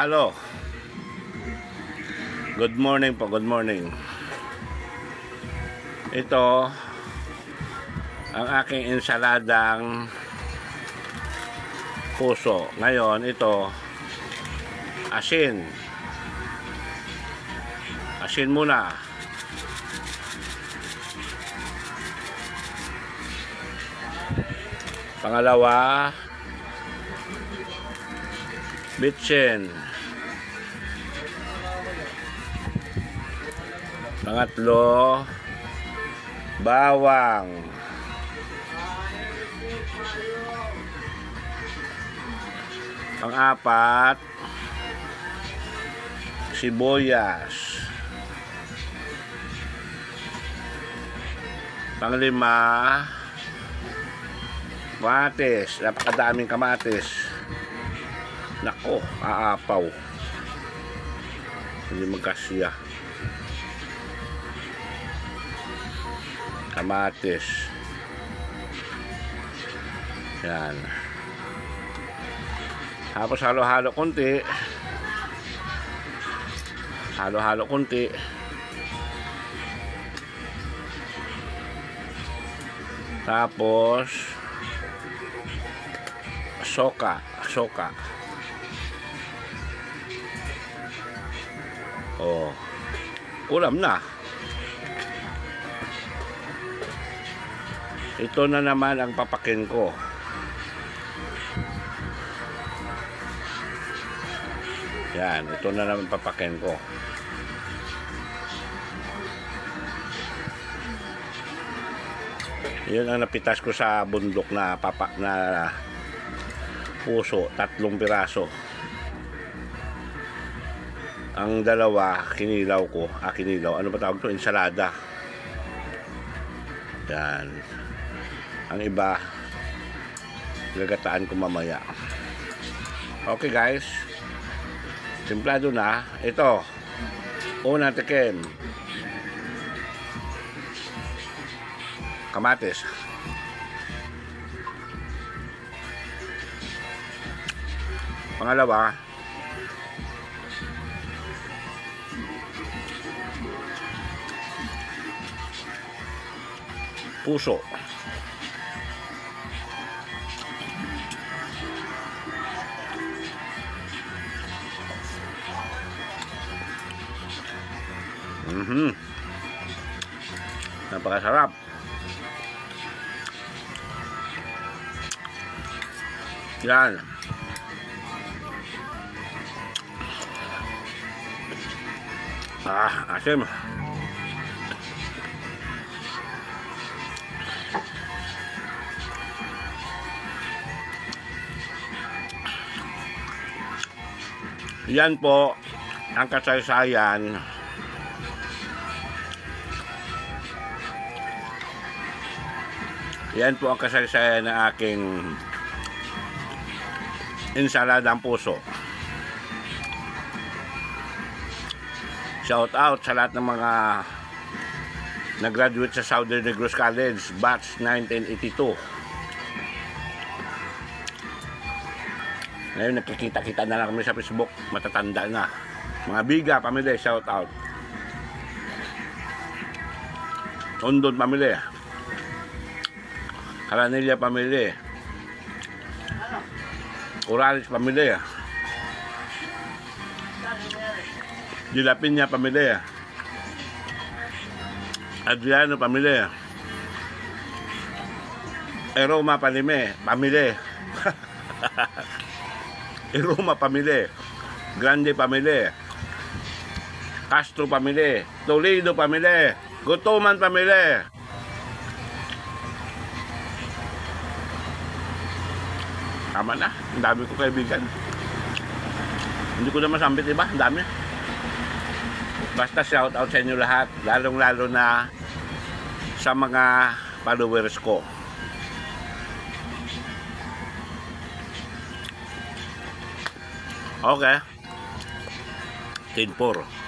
Hello. Good morning po, good morning. Ito ang aking ensaladang puso. Ngayon, ito asin. Asin muna. Pangalawa, bitchin. Pangatlo, bawang. Pang-apat, sibuyas. Panglima, kamatis. Napakadaming kamatis. Nako, aapaw. Hindi magkasya. Kamatis. Yan. Tapos halo-halo konti. Halo-halo konti. Tapos soka, soka. Oh. Ulam na. Ito na naman ang papakin ko. Yan, ito na naman papakin ko. Yun ang napitas ko sa bundok na papa na puso, tatlong piraso. Ang dalawa, kinilaw ko. Ah, kinilaw. Ano ba tawag to? Ensalada. Yan. Ang iba, gagataan ko mamaya. Okay guys. Simplado na. Ito. Una tikim. Kamatis. Pangalawa, puso. Mhm. Napakasarap. Yan. Ah, asim. Yan po ang kasaysayan Yan po ang kasaysayan ng aking ensaladang puso. Shout out sa lahat ng mga nag-graduate sa Southern Negros College, batch 1982. Ngayon nagkikita-kita na lang kami sa Facebook, matatanda na. Mga biga, pamilya, shout out. Tondon pamilya. Karanilla pamilya. Uralis pamilya. Dilapinya pamilya. Adriano pamilya. Eroma Palime, pamilya. Eroma pamilya. Grande pamilya. Castro pamilya. Toledo pamilya. Gutuman pamilya. Tama na. Ang dami ko kaibigan. Hindi ko na masambit iba. Ang dami. Basta shout out sa inyo lahat. Lalong lalo na sa mga followers ko. Okay. 10-4.